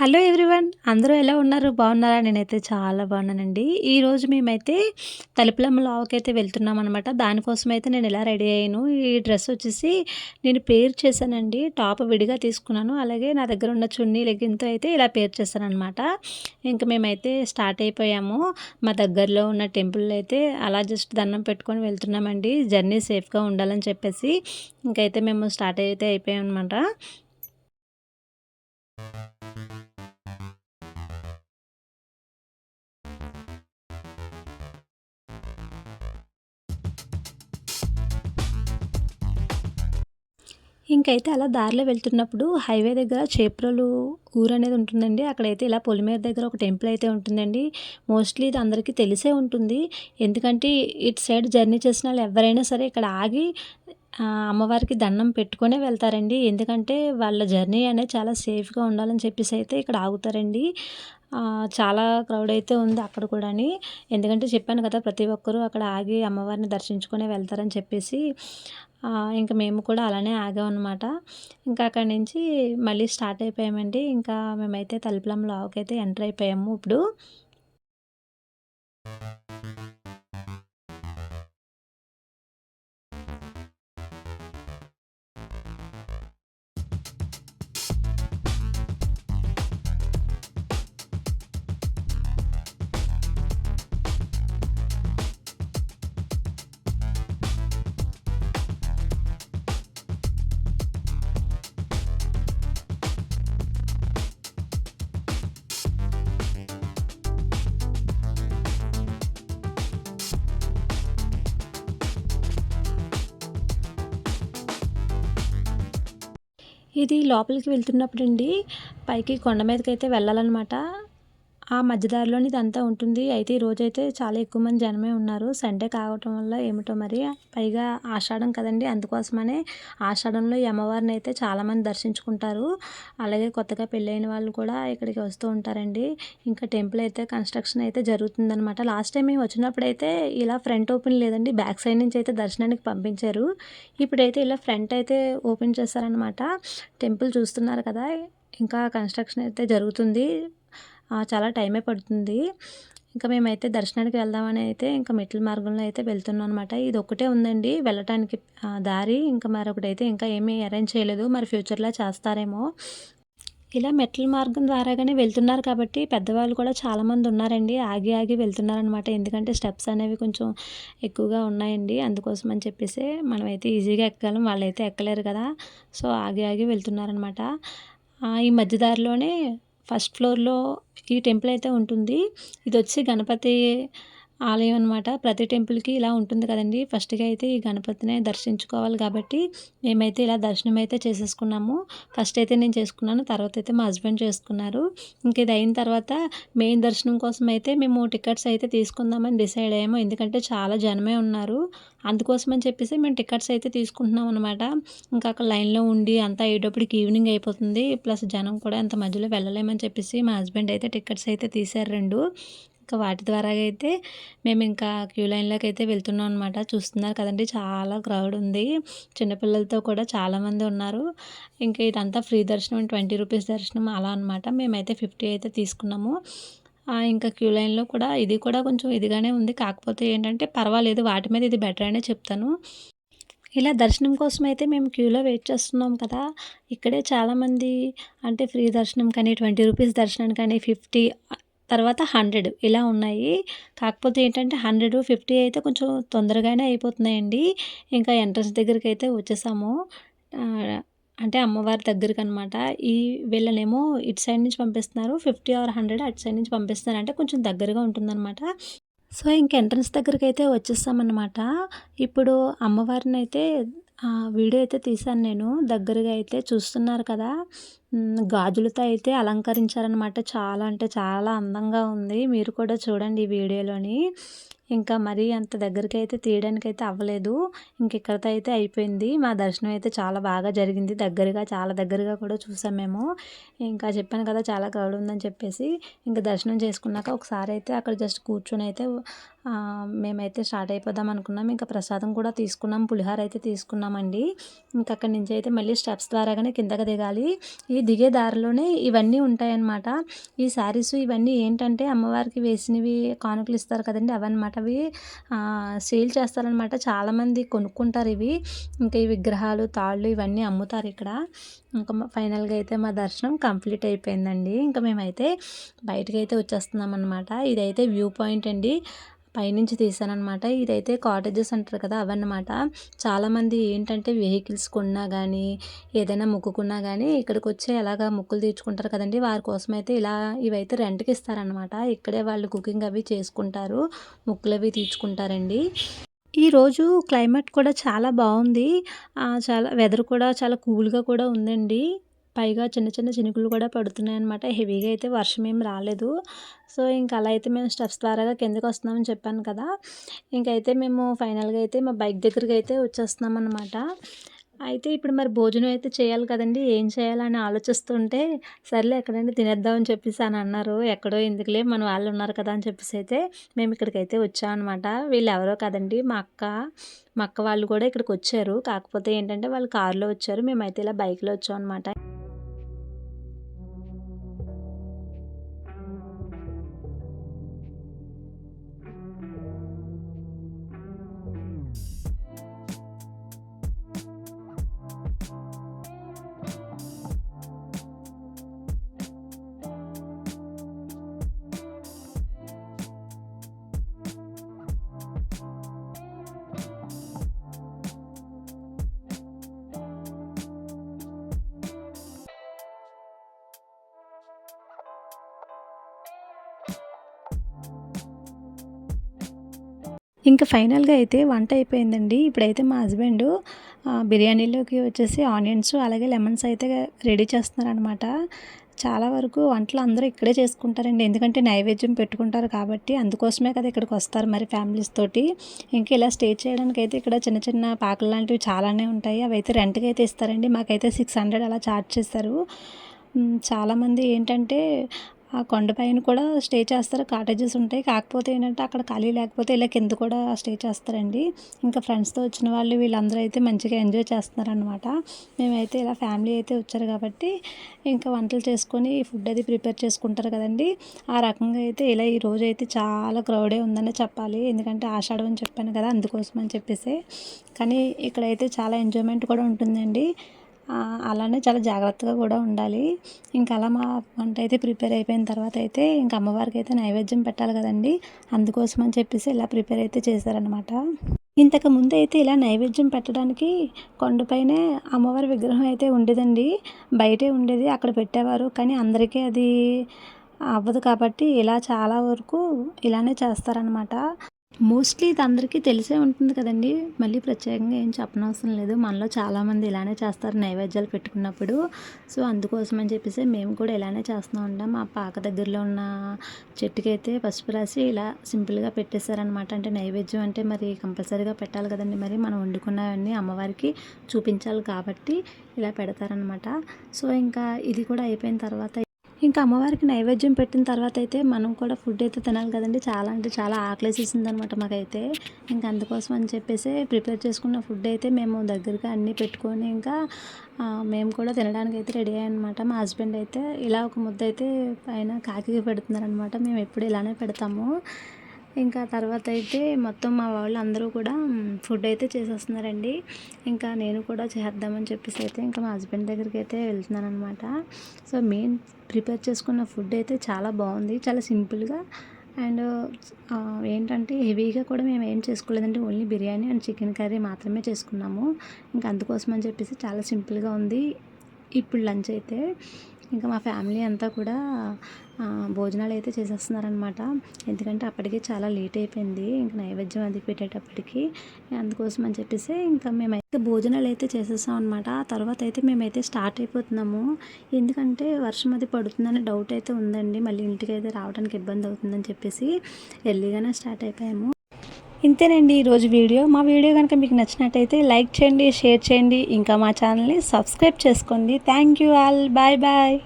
Hello everyone అందరూ ఎలా ఉన్నారు? బాగున్నారా? నేనైతే చాలా బాగున్నానండి. ఈరోజు మేమైతే తలుపులమ్మ లావుకైతే వెళ్తున్నాం అనమాట దానికోసం అయితే నేను ఎలా రెడీ అయ్యాను? ఈ డ్రెస్ వచ్చేసి నేను పేర్ చేశానండి. టాప్ విడిగా తీసుకున్నాను. అలాగే నా దగ్గర ఉన్న చున్నీ లెగ్గింతో అయితే ఇలా పేర్ చేశాను అనమాట ఇంకా మేమైతే స్టార్ట్ అయిపోయాము. మా దగ్గరలో ఉన్న టెంపుల్ అయితే అలా జస్ట్ దండం పెట్టుకొని వెళ్తున్నామండి. జర్నీ సేఫ్గా ఉండాలని చెప్పేసి ఇంకైతే మేము స్టార్ట్ అయితే అయిపోయాం అనమాట ఇంకైతే అలా దారిలో వెళ్తున్నప్పుడు హైవే దగ్గర చేప్రోలు ఊరు అనేది ఉంటుందండి. అక్కడైతే ఇలా పొలిమేర దగ్గర ఒక టెంపుల్ అయితే ఉంటుందండి. మోస్ట్లీ ఇది అందరికీ తెలిసే ఉంటుంది. ఎందుకంటే ఇటు సైడ్ జర్నీ చేసిన వాళ్ళు ఎవరైనా సరే ఇక్కడ ఆగి అమ్మవారికి దండం పెట్టుకునే వెళ్తారండి. ఎందుకంటే వాళ్ళ జర్నీ అనేది చాలా సేఫ్గా ఉండాలని చెప్పేసి అయితే ఇక్కడ ఆగుతారండి. చాలా క్రౌడ్ అయితే ఉంది అక్కడ కూడాని. ఎందుకంటే చెప్పాను కదా ప్రతి ఒక్కరూ అక్కడ ఆగి అమ్మవారిని దర్శించుకునే వెళ్తారని చెప్పేసి. ఇంకా మేము కూడా అలానే ఆగాం అనమాట ఇంకా అక్కడి నుంచి మళ్ళీ స్టార్ట్ అయిపోయామండి. ఇంకా మేమైతే తలుపులం లావుకైతే ఎంటర్ అయిపోయాము ఇప్పుడు. ఇది లోపలికి వెళ్తున్నప్పుడు అండి పైకి కొండ మీదకి అయితే వెళ్ళాలన్నమాట. ఆ మధ్యదారిలోని ఇదంతా ఉంటుంది. అయితే ఈ రోజైతే చాలా ఎక్కువ మంది జనమే ఉన్నారు. సండే కావటం వల్ల ఏమిటో మరి పైగా ఆషాఢం కదండి. అందుకోసమనే ఆషాఢంలో ఈ అమ్మవారిని అయితే చాలామంది దర్శించుకుంటారు. అలాగే కొత్తగా పెళ్ళైన వాళ్ళు కూడా ఇక్కడికి వస్తూ ఉంటారండి. ఇంకా టెంపుల్ అయితే కన్స్ట్రక్షన్ అయితే జరుగుతుందనమాట లాస్ట్ టైం మేము వచ్చినప్పుడు అయితే ఇలా ఫ్రంట్ ఓపెన్ లేదండి. బ్యాక్ సైడ్ నుంచి అయితే దర్శనానికి పంపించారు. ఇప్పుడైతే ఇలా ఫ్రంట్ అయితే ఓపెన్ చేస్తారనమాట టెంపుల్ చూస్తున్నారు కదా. ఇంకా కన్స్ట్రక్షన్ అయితే జరుగుతుంది. చాలా టైమే పడుతుంది. ఇంకా మేమైతే దర్శనానికి వెళ్దామని అయితే ఇంకా మెట్ల మార్గంలో అయితే వెళ్తున్నాం అనమాట ఇది ఒకటే ఉందండి. వెళ్ళటానికి దారి ఇంకా మరొకటి అయితే ఇంకా ఏమీ అరేంజ్ చేయలేదు. మరి ఫ్యూచర్లో చేస్తారేమో. ఇలా మెట్ల మార్గం ద్వారాగానే వెళ్తున్నారు కాబట్టి పెద్దవాళ్ళు కూడా చాలామంది ఉన్నారండి. ఆగి ఆగి వెళ్తున్నారనమాట ఎందుకంటే స్టెప్స్ అనేవి కొంచెం ఎక్కువగా ఉన్నాయండి. అందుకోసం అని చెప్పేసి మనమైతే ఈజీగా ఎక్కగలం. వాళ్ళైతే ఎక్కలేరు కదా. సో ఆగి ఆగి వెళ్తున్నారనమాట ఈ మధ్యదారిలోనే ఫస్ట్ ఫ్లోర్లో ఈ టెంపుల్ అయితే ఉంటుంది. ఇది వచ్చి గణపతి ఆలయం అనమాట ప్రతి టెంపుల్కి ఇలా ఉంటుంది కదండి. ఫస్ట్గా అయితే ఈ గణపతిని దర్శించుకోవాలి కాబట్టి మేమైతే ఇలా దర్శనం అయితే చేసేసుకున్నాము. ఫస్ట్ అయితే నేను చేసుకున్నాను తర్వాత అయితే మా హస్బెండ్ చేసుకున్నారు. ఇంక ఇది అయిన తర్వాత మెయిన్ దర్శనం కోసం అయితే మేము టికెట్స్ అయితే తీసుకుందామని డిసైడ్ అయ్యాము. ఎందుకంటే చాలా జనమే ఉన్నారు. అందుకోసం అని చెప్పేసి మేము టికెట్స్ అయితే తీసుకుంటున్నాం అనమాట ఇంకా అక్కడ లైన్లో ఉండి అంతా అయ్యేటప్పటికి ఈవినింగ్ అయిపోతుంది. ప్లస్ జనం కూడా అంత మధ్యలో వెళ్ళలేమని చెప్పేసి మా హస్బెండ్ అయితే టికెట్స్ అయితే తీశారు రెండు. ఇంకా వాటి ద్వారా అయితే మేము ఇంకా క్యూ లైన్లోకి అయితే వెళ్తున్నాం అనమాట చూస్తున్నారు కదండి చాలా క్రౌడ్ ఉంది. చిన్నపిల్లలతో కూడా చాలామంది ఉన్నారు. ఇంకా ఇదంతా ఫ్రీ దర్శనం ట్వంటీ రూపీస్ దర్శనం అలా అనమాట మేమైతే ఫిఫ్టీ అయితే తీసుకున్నాము. ఇంకా క్యూ లైన్లో కూడా ఇది కూడా కొంచెం ఇదిగానే ఉంది. కాకపోతే ఏంటంటే పర్వాలేదు వాటి మీద ఇది బెటర్ అనే చెప్తాను. ఇలా దర్శనం కోసం అయితే మేము క్యూలో వెయిట్ చేస్తున్నాం కదా. ఇక్కడే చాలామంది అంటే ఫ్రీ దర్శనం కానీ ట్వంటీ రూపీస్ దర్శనం కానీ ఫిఫ్టీ తర్వాత హండ్రెడ్ ఇలా ఉన్నాయి. కాకపోతే ఏంటంటే హండ్రెడ్ ఫిఫ్టీ అయితే కొంచెం తొందరగానే అయిపోతున్నాయండి. ఇంకా ఎంట్రన్స్ దగ్గరికి అయితే వచ్చేసాము అంటే అమ్మవారి దగ్గరికి అనమాట ఈ వీళ్ళనేమో ఇటు సైడ్ నుంచి పంపిస్తున్నారు. ఫిఫ్టీ ఆర్ హండ్రెడ్ అటు సైడ్ నుంచి పంపిస్తున్నారు. అంటే కొంచెం దగ్గరగా ఉంటుందన్నమాట. సో ఇంక ఎంట్రన్స్ దగ్గరికి అయితే వచ్చేస్తామన్నమాట ఇప్పుడు అమ్మవారిని అయితే వీడియో అయితే తీశాను నేను. దగ్గరగా అయితే చూస్తున్నారు కదా. గాజులతో అయితే అలంకరించారనమాట. చాలా అంటే చాలా అందంగా ఉంది. మీరు కూడా చూడండి ఈ వీడియోలోని. ఇంకా మరీ అంత దగ్గరికి అయితే తీయడానికి అయితే అవ్వలేదు. ఇంక ఇక్కడితో అయితే అయిపోయింది. మా దర్శనం అయితే చాలా బాగా జరిగింది. దగ్గరగా చాలా దగ్గరగా కూడా చూసాం మేము. ఇంకా చెప్పాను కదా చాలా క్రౌడ్ ఉందని చెప్పేసి. ఇంకా దర్శనం చేసుకున్నాక ఒకసారి అయితే అక్కడ జస్ట్ కూర్చొని అయితే మేమైతే స్టార్ట్ అయిపోదాం అనుకున్నాం. ఇంకా ప్రసాదం కూడా తీసుకున్నాం. పులిహార అయితే తీసుకున్నామండి. ఇంకా అక్కడి నుంచి అయితే మళ్ళీ స్టెప్స్ ద్వారాగానే కిందకి దిగాలి. ఈ దిగే దారిలోనే ఇవన్నీ ఉంటాయన్నమాట. ఈ శారీస్ ఇవన్నీ ఏంటంటే అమ్మవారికి వేసినవి కానుకలు ఇస్తారు కదండి అవన్నమాట. అవి సేల్ చేస్తారనమాట చాలామంది కొనుక్కుంటారు ఇవి. ఇంకా ఈ విగ్రహాలు తాళ్ళు ఇవన్నీ అమ్ముతారు ఇక్కడ. ఇంకా ఫైనల్గా అయితే మా దర్శనం కంప్లీట్ అయిపోయిందండి. ఇంకా మేమైతే బయటకైతే అయితే వచ్చేస్తున్నాం అనమాట ఇదైతే వ్యూ పాయింట్ అండి. పైనుంచి తీసానమాట ఇదైతే కాటేజెస్ అంటారు కదా అవన్నమాట. చాలామంది ఏంటంటే వెహికల్స్ కొన్నా కానీ ఏదైనా మొక్కుకున్నా కానీ ఇక్కడికి వచ్చి ఎలాగా మొక్కులు తీర్చుకుంటారు కదండి. వారి కోసం అయితే ఇలా ఇవైతే రెంట్కి ఇస్తారనమాట ఇక్కడే వాళ్ళు కుకింగ్ అవి చేసుకుంటారు మొక్కులు అవి తీర్చుకుంటారండి. ఈరోజు క్లైమేట్ కూడా చాలా బాగుంది చాలా వెదర్ కూడా చాలా కూల్గా కూడా ఉందండి. పైగా చిన్న చిన్న చినుకులు కూడా పడుతున్నాయి అనమాట హెవీగా అయితే వర్షం ఏం రాలేదు. సో ఇంకా అలా అయితే మేము స్టెప్స్ ద్వారాగా కిందకి వస్తున్నామని చెప్పాను కదా. ఇంకైతే మేము ఫైనల్గా అయితే మా బైక్ దగ్గరికి అయితే వచ్చేస్తున్నాం అనమాట అయితే ఇప్పుడు మరి భోజనం అయితే చేయాలి కదండి. ఏం చేయాలని ఆలోచిస్తుంటే సర్లే ఎక్కడండి తినేద్దామని చెప్పేసి అని అన్నారు. ఎక్కడో ఎందుకులే మన వాళ్ళు ఉన్నారు కదా అని చెప్పేసి అయితే మేము ఇక్కడికైతే వచ్చామన్నమాట. వీళ్ళు ఎవరో కదండి మా అక్క మా అక్క వాళ్ళు కూడా ఇక్కడికి వచ్చారు. కాకపోతే ఏంటంటే వాళ్ళు కారులో వచ్చారు. మేమైతే ఇలా బైక్లో వచ్చాం ఇంకా ఫైనల్గా అయితే వంట అయిపోయిందండి. ఇప్పుడైతే మా హస్బెండ్ బిర్యానీలోకి వచ్చేసి ఆనియన్స్ అలాగే లెమన్స్ అయితే రెడీ చేస్తున్నారనమాట చాలా వరకు వంటలు అందరూ ఇక్కడే చేసుకుంటారండి. ఎందుకంటే నైవేద్యం పెట్టుకుంటారు కాబట్టి అందుకోసమే కదా ఇక్కడికి వస్తారు మరి ఫ్యామిలీస్ తోటి. ఇంకా ఇలా స్టే చేయడానికి అయితే ఇక్కడ చిన్న చిన్న పాకలు లాంటివి చాలానే ఉంటాయి. అవి అయితే రెంట్కి అయితే ఇస్తారండి. మాకైతే సిక్స్ హండ్రెడ్ అలా ఛార్జ్ చేస్తారు చాలామంది ఏంటంటే ఆ కొండపైన కూడా స్టే చేస్తారు. కాటేజెస్ ఉంటాయి. కాకపోతే ఏంటంటే అక్కడ ఖాళీ లేకపోతే ఇలా కింద కూడా స్టే చేస్తారండి. ఇంకా ఫ్రెండ్స్తో వచ్చిన వాళ్ళు వీళ్ళందరూ అయితే మంచిగా ఎంజాయ్ చేస్తున్నారనమాట మేమైతే ఇలా ఫ్యామిలీ అయితే వచ్చారు కాబట్టి ఇంకా వంటలు చేసుకొని ఫుడ్ అది ప్రిపేర్ చేసుకుంటారు కదండి. ఆ రకంగా అయితే ఇలా ఈ రోజు అయితే చాలా క్రౌడే ఉందనే చెప్పాలి. ఎందుకంటే ఆషాఢం అని చెప్పాను కదా అందుకోసం అని చెప్పేసి. కానీ ఇక్కడైతే చాలా ఎంజాయ్మెంట్ కూడా ఉంటుందండి. అలానే చాలా జాగ్రత్తగా కూడా ఉండాలి. ఇంకా అలా మా వంట అయితే ప్రిపేర్ అయిపోయిన తర్వాత అయితే ఇంకా అమ్మవారికి అయితే నైవేద్యం పెట్టాలి కదండి. అందుకోసం అని చెప్పేసి ఇలా ప్రిపేర్ అయితే చేశారనమాట ఇంతకు ముందు అయితే ఇలా నైవేద్యం పెట్టడానికి కొండపైనే అమ్మవారి విగ్రహం అయితే ఉండేదండి. బయటే ఉండేది అక్కడ పెట్టేవారు. కానీ అందరికీ అది అవ్వదు కాబట్టి ఇలా చాలా వరకు ఇలానే చేస్తారనమాట మోస్ట్లీ ఇది అందరికీ తెలిసే ఉంటుంది కదండి. మళ్ళీ ప్రత్యేకంగా ఏం చెప్పనవసరం లేదు. మనలో చాలామంది ఇలానే చేస్తారు నైవేద్యాలు పెట్టుకున్నప్పుడు. సో అందుకోసం అని చెప్పేసి మేము కూడా ఇలానే చేస్తూ ఉంటాం. మా పాక దగ్గరలో ఉన్న చెట్టుకైతే పసుపు రాసి ఇలా సింపుల్గా పెట్టేశారనమాట అంటే నైవేద్యం అంటే మరి కంపల్సరీగా పెట్టాలి కదండి. మరి మనం వండుకున్నవన్నీ అమ్మవారికి చూపించాలి కాబట్టి ఇలా పెడతారనమాట సో ఇంకా ఇది కూడా అయిపోయిన తర్వాత ఇంకా అమ్మవారికి నైవేద్యం పెట్టిన తర్వాత అయితే మనం కూడా ఫుడ్ అయితే తినాలి కదండి. చాలా అంటే చాలా ఆకలేసేసింది అనమాట మాకైతే. ఇంకా అందుకోసం అని చెప్పేసి ప్రిపేర్ చేసుకున్న ఫుడ్ అయితే మేము దగ్గరగా అన్నీ పెట్టుకొని ఇంకా మేము కూడా తినడానికి అయితే రెడీ అయ్యానమాట. మా హస్బెండ్ అయితే ఇలా ఒక ముద్ద అయితే పైన కాకి పెడుతున్నారనమాట. మేము ఎప్పుడు ఇలానే పెడతాము. ఇంకా తర్వాత అయితే మొత్తం మా వాళ్ళు అందరూ కూడా ఫుడ్ అయితే చేసేస్తున్నారండి. ఇంకా నేను కూడా చేద్దామని చెప్పేసి అయితే ఇంకా మా హస్బెండ్ దగ్గరికి అయితే వెళ్తున్నాను అనమాట సో మెయిన్ ప్రిపేర్ చేసుకున్న ఫుడ్ అయితే చాలా బాగుంది. చాలా సింపుల్గా అండ్ ఏంటంటే హెవీగా కూడా మేము ఏం చేసుకోలేదంటే only biryani and chicken curry మాత్రమే చేసుకున్నాము. ఇంకా అందుకోసం అని చెప్పేసి చాలా సింపుల్గా ఉంది. ఇప్పుడు లంచ్ అయితే ఇంకా మా ఫ్యామిలీ అంతా కూడా భోజనాలు అయితే చేసేస్తున్నారనమాట ఎందుకంటే అప్పటికే చాలా లేట్ అయిపోయింది. ఇంకా నైవేద్యం అది పెట్టేటప్పటికి అందుకోసం అని చెప్పేసి ఇంకా మేమైతే భోజనాలు అయితే చేసేసాం అనమాట ఆ తర్వాత అయితే మేమైతే స్టార్ట్ అయిపోతున్నాము. ఎందుకంటే వర్షం అది పడుతుందని డౌట్ అయితే ఉందండి. మళ్ళీ ఇంటికి అయితే రావడానికి ఇబ్బంది అవుతుందని చెప్పేసి ఎర్లీగానే స్టార్ట్ అయిపోయాము. ఇంతేనండి ఈరోజు వీడియో. మా వీడియో కనుక మీకు నచ్చినట్టయితే లైక్ చేయండి షేర్ చేయండి. ఇంకా మా ఛానల్ని సబ్స్క్రైబ్ చేసుకోండి. Thank you all. Bye bye.